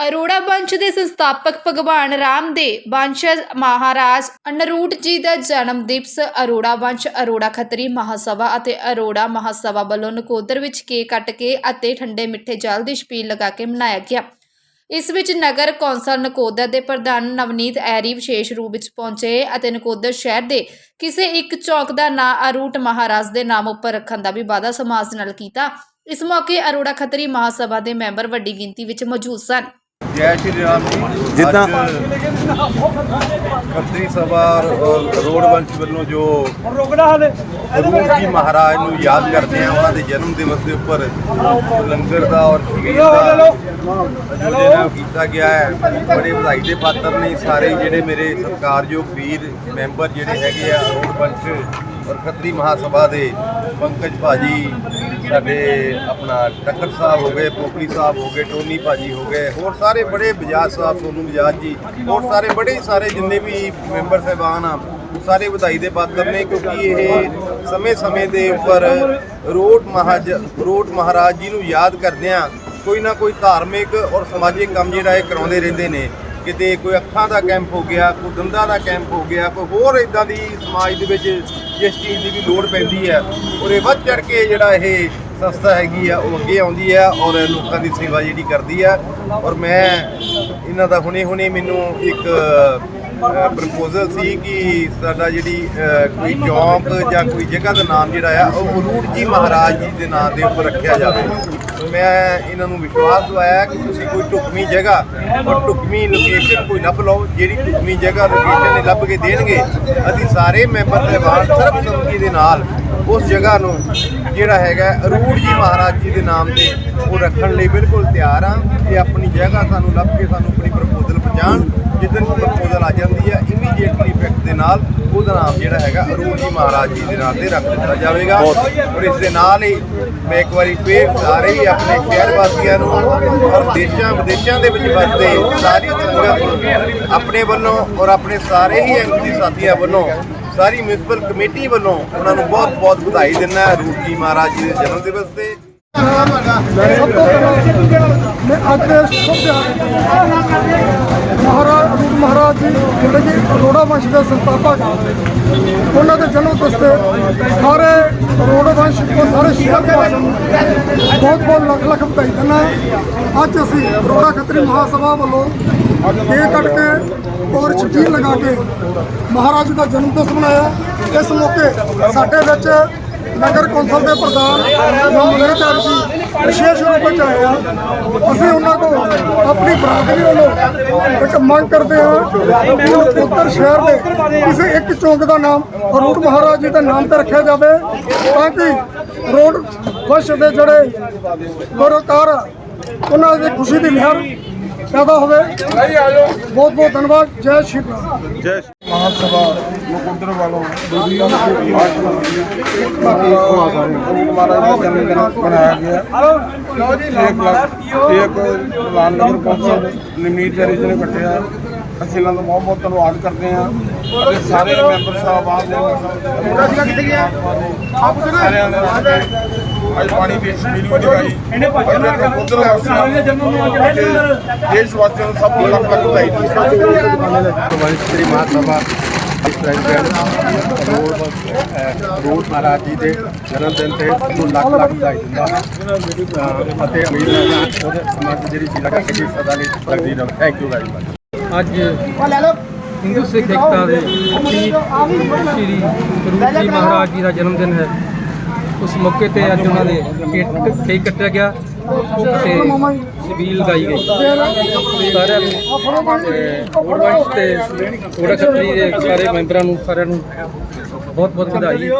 ਅਰੋੜਾ ਵੰਸ਼ ਦੇ ਸੰਸਥਾਪਕ ਭਗਵਾਨ ਰਾਮ ਦੇ ਵੰਸ਼ਜ ਮਹਾਰਾਜ ਅਨਰੂਟ ਜੀ ਦਾ ਜਨਮ ਦਿਵਸ ਅਰੋੜਾ ਵੰਸ਼ ਅਰੋੜਾ ਖੱਤਰੀ ਮਹਾਸਭਾ ਅਤੇ ਅਰੋੜਾ ਮਹਾਸਭਾ ਵੱਲੋਂ ਨਕੋਦਰ ਵਿੱਚ ਕੇਕ ਕੱਟ ਕੇ ਅਤੇ ਠੰਡੇ ਮਿੱਠੇ ਜਲ ਦੀ ਛਪੀਲ ਲਗਾ ਕੇ ਮਨਾਇਆ ਗਿਆ। ਇਸ ਵਿੱਚ ਨਗਰ ਕੌਂਸਲ ਨਕੋਦਰ ਦੇ ਪ੍ਰਧਾਨ ਨਵਨੀਤ ਐਰੀ ਵਿਸ਼ੇਸ਼ ਰੂਪ ਵਿੱਚ ਪਹੁੰਚੇ ਅਤੇ ਨਕੋਦਰ ਸ਼ਹਿਰ ਦੇ ਕਿਸੇ ਇੱਕ ਚੌਕ ਦਾ ਨਾਂ ਅਰੂਟ ਮਹਾਰਾਜ ਦੇ ਨਾਮ ਉੱਪਰ ਰੱਖਣ ਦਾ ਵੀ ਵਾਅਦਾ ਸਮਾਜ ਨਾਲ ਕੀਤਾ। ਇਸ ਮੌਕੇ ਅਰੋੜਾ ਖੱਤਰੀ ਮਹਾਸਭਾ ਦੇ ਮੈਂਬਰ ਵੱਡੀ ਗਿਣਤੀ ਵਿੱਚ ਮੌਜੂਦ ਸਨ। ਜੈ ਸ਼੍ਰੀ ਰਾਮ ਜੀ। ਜਿੱਦਾਂ- ਖੱਤਰੀ ਸਭਾ ਔਰ ਰੋਡ ਵੰਸ਼ ਵੱਲੋਂ ਜੋ ਗੁਰੂ ਜੀ ਮਹਾਰਾਜ ਨੂੰ ਯਾਦ ਕਰਦੇ ਆ ਉਹਨਾਂ ਦੇ ਜਨਮ ਦਿਵਸ ਦੇ ਉੱਪਰ ਲੰਗਰ ਦਾ ਔਰ ਖੀਰ ਦਾ ਜਿਹੜਾ ਕੀਤਾ ਗਿਆ ਹੈ। ਬੜੇ ਵਧਾਈ ਦੇ ਪਾਤਰ ਨੇ ਸਾਰੇ ਜਿਹੜੇ ਮੇਰੇ ਸਤਿਕਾਰਯੋਗ ਵੀਰ ਮੈਂਬਰ ਜਿਹੜੇ ਹੈਗੇ ਆ ਰੋਡ ਵੰਸ਼ ਔਰ ਖੱਤਰੀ ਮਹਾਸਭਾ ਦੇ ਪੰਕਜ ਭਾਜੀ ਸਾਡੇ ਆਪਣਾ ਟੱਕਰ ਸਾਹਿਬ ਹੋ ਗਏ, ਪੋਪੀ ਸਾਹਿਬ ਹੋ ਗਏ, ਟੋਨੀ ਭਾਜੀ ਹੋ ਗਏ, ਹੋਰ ਸਾਰੇ ਬੜੇ ਬਜਾਜ ਸਾਹਿਬ, ਸੋਨੂ ਬਜਾਜ ਜੀ, ਹੋਰ ਸਾਰੇ ਬੜੇ ਸਾਰੇ ਜਿੰਨੇ ਵੀ ਮੈਂਬਰ ਸਾਹਿਬਾਨ ਆ ਉਹ ਸਾਰੇ ਵਧਾਈ ਦੇ ਪਾਤਰ ਨੇ ਕਿਉਂਕਿ ਇਹ ਸਮੇਂ-ਸਮੇਂ ਦੇ ਉੱਪਰ ਰੋਡ ਮਹਾਜ, ਰੋਡ ਮਹਾਰਾਜ ਜੀ ਨੂੰ ਯਾਦ ਕਰਦਿਆਂ ਕੋਈ ਨਾ ਕੋਈ ਧਾਰਮਿਕ ਔਰ ਸਮਾਜਿਕ ਕੰਮ ਜਿਹੜਾ ਇਹ ਕਰਾਉਂਦੇ ਰਹਿੰਦੇ ਨੇ। ਕਿਤੇ ਕੋਈ ਅੱਖਾਂ ਦਾ ਕੈਂਪ ਹੋ ਗਿਆ, ਕੋਈ ਦੰਦਾਂ ਦਾ ਕੈਂਪ ਹੋ ਗਿਆ, ਕੋਈ ਹੋਰ ਇਦਾਂ ਦੀ ਸਮਾਜ ਦੇ ਵਿੱਚ ਜਿਸ ਚੀਜ਼ ਦੀ ਵੀ ਲੋੜ ਪੈਂਦੀ ਹੈ ਔਰ ਇਹ ਵੱਧ ਚੜ ਕੇ ਜਿਹੜਾ ਇਹ ਸੰਸਥਾ ਹੈਗੀ ਆ, ਉਹ ਅੱਗੇ ਆਉਂਦੀ ਆ ਔਰ ਲੋਕਾਂ ਦੀ ਸੇਵਾ ਜਿਹੜੀ ਕਰਦੀ ਆ। ਔਰ ਮੈਂ, ਇਹਨਾਂ ਦਾ ਹੁਣੇ ਹੁਣੇ ਮੈਨੂੰ ਇੱਕ ਪ੍ਰਪੋਜ਼ਲ ਸੀ ਕਿ ਸਾਡਾ ਜਿਹੜੀ ਕੋਈ ਚੌਂਕ ਜਾਂ ਕੋਈ ਜਗ੍ਹਾ ਦਾ ਨਾਮ ਜਿਹੜਾ ਆ, ਉਹ ਅਰੂਟ ਜੀ ਮਹਾਰਾਜ ਜੀ ਦੇ ਨਾਮ ਦੇ ਉੱਪਰ ਰੱਖਿਆ ਜਾਵੇ। ਮੈਂ ਇਹਨਾਂ ਨੂੰ ਵਿਸ਼ਵਾਸ ਦਵਾਇਆ ਕਿ ਤੁਸੀਂ ਕੋਈ ਢੁਕਵੀਂ ਜਗ੍ਹਾ ਔਰ ਢੁਕਵੀਂ ਲੋਕੇਸ਼ਨ ਕੋਈ ਲੱਭ ਲਓ, ਜਿਹੜੀ ਢੁਕਵੀਂ ਜਗ੍ਹਾ ਲੋਕੇਸ਼ਨ ਇਹ ਲੱਭ ਕੇ ਦੇਣਗੇ। ਅਸੀਂ ਸਾਰੇ ਮੈਂਬਰ ਸਹਿਬਾਨ ਸਰਬਸੰਮਤੀ ਦੇ ਨਾਲ ਉਸ ਜਗ੍ਹਾ ਨੂੰ ਜਿਹੜਾ ਹੈਗਾ ਅਰੂੜ ਜੀ ਮਹਾਰਾਜ ਜੀ ਦੇ ਨਾਮ ਤੇ ਉਹ ਰੱਖਣ ਲਈ ਬਿਲਕੁਲ ਤਿਆਰ ਆ ਕਿ ਆਪਣੀ ਜਗ੍ਹਾ ਸਾਨੂੰ ਲੱਭ ਕੇ ਸਾਨੂੰ ਆਪਣੀ ਪ੍ਰਪੋਜ਼ਲ ਪਹੁੰਚਾਉਣ, ਜਿੱਦਣ ਪ੍ਰਪੋਜ਼ਲ ਆ ਜਾਂਦੀ ਹੈ ਇਮੀਡੀਏਟਲੀ ਇਫੈਕਟ ਦੇ ਨਾਲ ਉਹਦਾ ਨਾਮ ਜਿਹੜਾ ਹੈਗਾ ਅਰੂੜ ਜੀ ਮਹਾਰਾਜ ਜੀ ਦੇ ਨਾਮ ਤੇ ਰੱਖ ਦਿੱਤਾ ਜਾਵੇਗਾ। ਔਰ ਇਸ ਦੇ ਨਾਲ ਹੀ ਮੈਂ ਇੱਕ ਵਾਰੀ ਫੇਰ ਸਾਰੇ ਹੀ ਆਪਣੇ ਸ਼ਹਿਰ ਵਾਸੀਆਂ ਨੂੰ ਔਰ ਦੇਸ਼ਾਂ ਵਿਦੇਸ਼ਾਂ ਦੇ ਵਿੱਚ ਵਸਦੇ ਸਾਰੀ ਸੰਗਤ ਆਪਣੇ ਵੱਲੋਂ ਔਰ ਆਪਣੇ ਸਾਰੇ ਹੀ ਐਮਪੀ ਸਾਥੀਆਂ ਵੱਲੋਂ ਸਾਰੀ ਮਿਊਨਿਸਪਲ ਕਮੇਟੀ ਵੱਲੋਂ ਉਹਨਾਂ ਨੂੰ ਬਹੁਤ ਬਹੁਤ ਵਧਾਈ ਦਿੰਦਾ ਹੈ ਰੂਪ ਜੀ ਮਹਾਰਾਜ ਜੀ ਦੇ ਜਨਮ ਦਿਵਸ ਤੇ। ਮੈਂ ਅੱਜ ਦੇ ਮਹਾਰਾਜ ਮਹਾਰਾਜ ਜੀ, ਜਿਹੜੇ ਕਿ ਅਰੋੜਾ ਵੰਸ਼ ਦੇ ਸੰਸਥਾਪਕ ਉਹਨਾਂ ਦੇ ਜਨਮ ਦਿਵਸ ਤੇ ਸਾਰੇ ਅਰੋੜਾ ਵੰਸ਼ ਕੋ ਸਾਰੇ ਸ਼ਹਿਰ ਦੇ ਨੂੰ ਬਹੁਤ ਬਹੁਤ ਲੱਖ ਲੱਖ ਵਧਾਈ ਦਿੰਦਾ ਅੱਜ ਅਸੀਂ ਅਰੋੜਾ ਖੱਤਰੀ ਮਹਾਸਭਾ ਵੱਲੋਂ ਕੇਕ ਕੱਟ ਕੇ ਔਰ ਛਬੀਲ ਲਗਾ ਕੇ ਮਹਾਰਾਜ ਦਾ ਜਨਮ ਦਿਵਸ ਮਨਾਇਆ। ਇਸ ਮੌਕੇ ਸਾਡੇ ਵਿੱਚ ਨਗਰ ਕੌਂਸਲ ਦੇ ਪ੍ਰਧਾਨ ਮਨਮੋਹਨ ਜੀ ਵਿਸ਼ੇਸ਼ ਰੂਪ ਵਿੱਚ ਆਏ ਆ। ਅਸੀਂ ਉਹਨਾਂ ਕੋਲ ਆਪਣੀ ਬਰਾਦਰੀ ਵੱਲੋਂ ਇੱਕ ਮੰਗ ਕਰਦੇ ਹਾਂ ਕਿ ਉੱਤਰ ਸ਼ਹਿਰ ਦੇ ਕਿਸੇ ਇੱਕ ਚੌਂਕ ਦਾ ਨਾਮ ਰੂਟ ਮਹਾਰਾਜ ਜੀ ਦੇ ਨਾਮ ਤੇ ਰੱਖਿਆ ਜਾਵੇ ਤਾਂ ਕਿ ਰੋਡ ਵੰਸ਼ ਦੇ ਜਿਹੜੇ ਗੁਰਕਾਰ ਉਹਨਾਂ ਦੀ ਖੁਸ਼ੀ ਦੀ ਲਹਿਰ ਪੈਦਾ ਹੋਵੇ। ਬਹੁਤ ਬਹੁਤ ਧੰਨਵਾਦ। ਜੈ ਸ਼੍ਰੀ ਰਾਮ ਜੈ ਮਹਾਸਭਾ ਮੁਕੰਦਰ ਵਾਲੋਂ ਮਹਾਰਾਜ ਦਾ ਜਨਮ ਦਿਨ ਮਨਾਇਆ ਗਿਆ। ਇੱਕ ਲੱਖ ਇੱਕ ਲਾਲ ਨਗਰ ਕੌਂਸਲ ਨਿਮੀਤ ਦੇ ਰਿਜਨ ਕੱਟਿਆ। ਅਸੀਂ ਇਹਨਾਂ ਦਾ ਬਹੁਤ ਬਹੁਤ ਧੰਨਵਾਦ ਕਰਦੇ ਹਾਂ। ਅਤੇ ਸਾਰੇ ਮੈਂਬਰ ਸਾਹਿਬਾਨ ਦੇ ਸਾਰਿਆਂ ਨੇ ਅੱਜ ਪਾਣੀ ਦੀ ਮੀਟਿੰਗ ਲਗਾਈ ਇਹਨੇ ਉਧਰ ਵਾਸੀਆਂ ਦੇਸ਼ ਵਾਸੀਆਂ ਨੂੰ ਸਭ ਨੂੰ ਲੱਖ ਲੱਖ ਵਧਾਈ ਵੰਸ਼ਰੀ ਮਹਾਸਭਾ ਰੋਡ ਮਹਾਰਾਜ ਜੀ ਦੇ ਜਨਮ ਦਿਨ ਤੇ ਨੂੰ ਲੱਖ ਲੱਖ ਵਧਾਈ ਦਿੰਦਾ। ਅਤੇ ਉਹਦੇ ਸਮਾਜ ਦੀ ਜਿਹੜੀ ਜ਼ਿਲ੍ਹਾ ਕਮੇਟੀ ਸਦਾ ਲਈ ਲੱਗਦੀ ਰਹੇ ਥੈਂਕ ਯੂ ਵੈਰੀ ਮਚ ਅੱਜ ਹਿੰਦੂ ਸਿੱਖ ਏਕਤਾ ਦੇ ਸ਼੍ਰੀ ਗੁਰੂ ਜੀ ਮਹਾਰਾਜ ਜੀ ਦਾ ਜਨਮ ਦਿਨ ਹੈ। ਉਸ ਮੌਕੇ ਤੇ ਅੱਜ ਉਹਨਾਂ ਦੇ ਕੇਕ ਕੱਟਿਆ ਗਿਆ ਤੇ ਛਬੀਲ ਲਗਾਈ ਗਈ। ਸਾਰਿਆਂ ਨੂੰ, ਤੇ ਥੋੜਾ ਦੇ ਸਾਰੇ ਮੈਂਬਰਾਂ ਨੂੰ, ਸਾਰਿਆਂ ਨੂੰ ਬਹੁਤ ਬਹੁਤ ਵਧਾਈ।